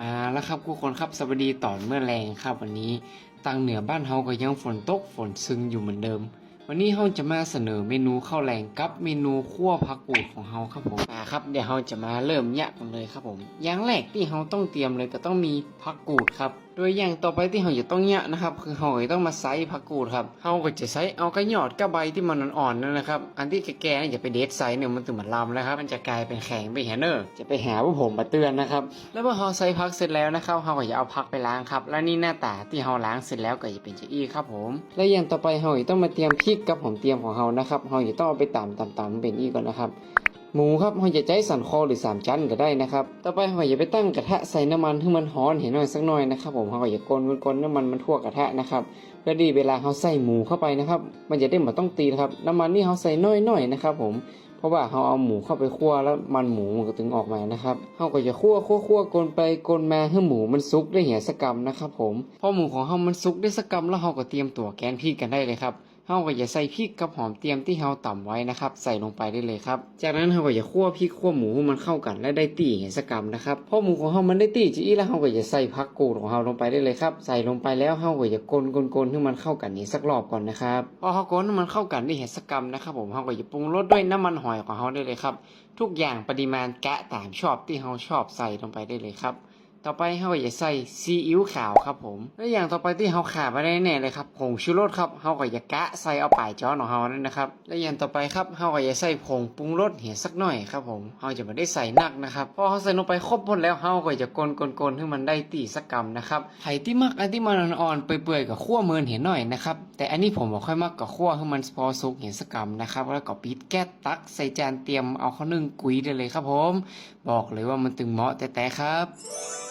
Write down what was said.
มาแล้วครับทุกคนครับสวัสดีตอนเมื่อแรงครับ วันนี้ตังเหนือบ้านเฮาก็ยังฝนตกฝนซึงอยู่เหมือนเดิม วันนี้เฮาจะมาเสนอเมนูข้าวแรงกับเมนูคั่วผักกูดของเฮาครับผมอ่าครับเดี๋ยวเฮาจะมาเริ่มยะกันเลยครับผมอย่างแรกที่เฮาต้องเตรียมเลยก็ต้องมีผักกูดครับ ดยอย่างต่อไปที่เฮาจะต้องยนะครับ คือเฮาจะต้องมาไซผักกูดครับเฮาก็จะใช้เอากระยอดกระใบที่มันอ่อนๆนั่นนะครับ อันที่แก่ๆนี่อย่าไปเด็ดไซเนี่ยมันถึงมันลำแล้วครับ มันจะกลายเป็นแข็งไปแฮเนอร์ จะไปหาว่าผมมาเตือนนะครับ แล้วเมื่อเฮาใส่พักเสร็จแล้วนะครับเฮาก็จะเอาพักไปล้างครับ และนี่หน้าตาที่เฮาล้างเสร็จแล้วก็จะเป็นจะอี้ครับผม และอย่างต่อไปเฮาจะต้องมาเตรียมพริกกับหอมเตรียมของเฮานะครับเฮาจะต้องเอาไปตำตำตำเป็นอี้ก่อนนะครับ หมูครับเฮาจะใช้สันคอหรือสามชั้นก็ได้นะครับ ต่อไปเฮาจะไปตั้งกระทะใส่น้ำมันให้มันร้อนเห็นหน่อยสักหน่อยนะครับผมเฮาก็จะกลนกลนน้ำมันมันทั่วกระทะนะครับเพื่อดีเวลาเฮาใส่หมูเข้าไปนะครับ มันจะได้ไม่ต้องตีนะครับ น้ำมันนี่เฮาใส่น้อยๆนะครับ ผมเพราะว่าเราเอาหมูเข้าไปคั่วแล้วมันหมูมันก็ถึงออกมานะครับเราก็จะคั่วคั่วคั่วกลนไปกลนมาให้หมูมันสุกได้เหี่ยสกกรรมนะครับผมพอหมูของเรามันสุกได้สกกรรมแล้วเราก็เตรียมตัวแกนพริกกันได้เลยครับ เราก็จะใส่พริกกับหอมเตรียมที่เราต่ำไว้นะครับ ใส่ลงไปได้เลยครับ จากนั้นเราก็จะคั่วพริกคั่วหมูให้มันเข้ากันและได้ตีเหี่ยสกรรมนะครับพอหมูของเรามันได้ตีจีแล้วเราก็จะใส่ผักกูดของเราลงไปได้เลยครับ ใส่ลงไปแล้วเราก็จะกลนกลนกลนให้มันเข้ากันนี้สักรอบก่อนนะครับพอเรากลนให้มันเข้ากันได้เหี่ยสกรรมนะครับ ผมเราก็จะปรุงรสด้วยน้ำมันหอยของเราได้เลยครับ ทุกอย่างปริมาณแกะตามชอบที่เราชอบใส่ลงไปได้เลยครับ ต่อไปเราก็จะใส่ซีอิ๊วขาวครับผมและอย่างต่อไปที่เราขาดไม่ได้แน่เลยครับผงชูรสครับเราก็จะกะใส่เอาปลายจ้อนของเรานั่นนะครับและอย่างต่อไปครับเราก็จะใส่ผงปรุงรสเหี่ยสักหน่อยครับผมเราจะไม่ได้ใส่นักนะครับพอเราใส่ลงไปครบหมดแล้วเราก็จะกลนกลนให้มันได้ตีสักกำนะครับไข่ที่มักอันที่มันอ่อนๆเปื่อยๆกับขั้วเมินเห็นหน่อยนะครับแต่อันนี้ผมบอกค่อยมักกับขั้วให้มันพอสุกเห็นสักกำนะครับแล้วก็ปิดแก๊สตักใส่จานเตรียมเอาข้าวนึ่งกุ้ยได้เลยครับผม บอกเลยว่ามันตึงเหมาะแต่แต่ครับ